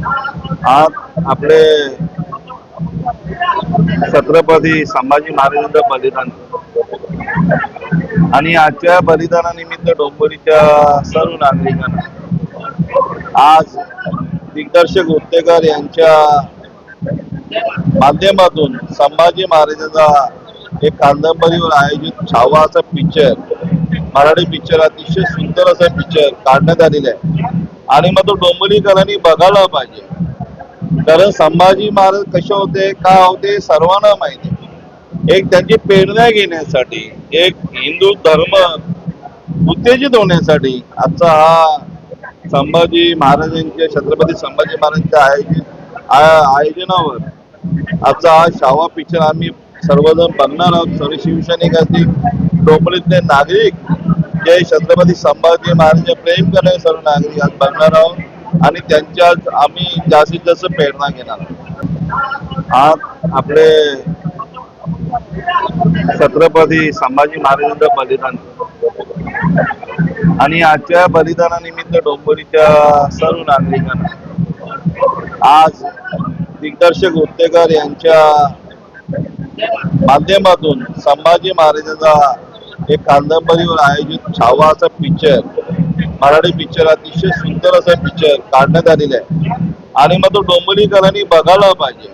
आज आपले छत्रपती संभाजी महाराजांचं बलिदान. आणि आजच्या बलिदानानिमित्त डोंबरीच्या सर्व नागरिकांना आज दिग्दर्शक गुत्तेकर यांच्या माध्यमातून संभाजी महाराजांचा एक कादंबरीवर आयोजित छावा असा पिक्चर मराठी पिक्चर अतिशय सुंदर असा पिक्चर काढण्यात आलेला आहे. आणि मग तो डोंबिवलीकरांनी बघायला पाहिजे. कारण संभाजी महाराज कसे होते का होते सर्वांना माहिती. एक त्यांची प्रेरणा घेण्यासाठी एक हिंदू धर्म उत्तेजित होण्यासाठी आजचा हा संभाजी महाराजांच्या छत्रपती संभाजी महाराजांच्या आयोजित आयोजनावर आजचा हा शावा पिक्चर आम्ही सर्वजण बघणार आहोत. सर्व शिवसैनिक असतील डोंबिवलीतले नागरिक जे छत्रपती संभाजी महाराजांचे प्रेम करणारे सर्व नागरिक बघणार आहोत आणि त्यांच्यात आम्ही जास्तीत जास्त प्रेरणा घेणार आहोत. आज आपले छत्रपती संभाजी महाराजांचं बलिदान. आणि आजच्या बलिदानानिमित्त डोंबिवलीच्या सर्व नागरिकांना आज दिग्दर्शक उत्तेकर यांच्या माध्यमातून संभाजी महाराजांचा एक कादंबरीवर आयोजित छावा असा पिक्चर मराठी पिक्चर अतिशय सुंदर असा पिक्चर काढण्यात आलेला आहे. आणि मग तो डोंबरीकरांनी बघायला पाहिजे.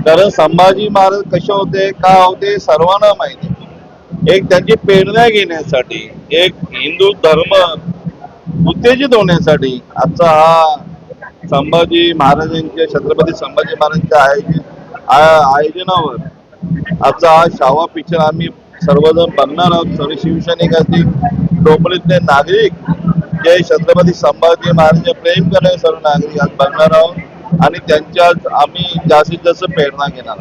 कारण संभाजी महाराज कसे होते का होते सर्वांना माहिती एक त्यांची प्रेरणा घेण्यासाठी एक हिंदू धर्म उत्तेजित होण्यासाठी आजचा हा संभाजी महाराजांच्या छत्रपती संभाजी महाराजांच्या आयोजित आयोजनावर आजचा हा शावा पिक्चर आम्ही सर्वजण बघणार आहोत. सर्व शिवसैनिक असतील डोंबळीतले नागरिक जे छत्रपती संभाजी महाराज प्रेम करणारे सर्व नागरिक आज बघणार आहोत. आणि त्यांच्यात आम्ही जास्तीत जास्त प्रेरणा घेणार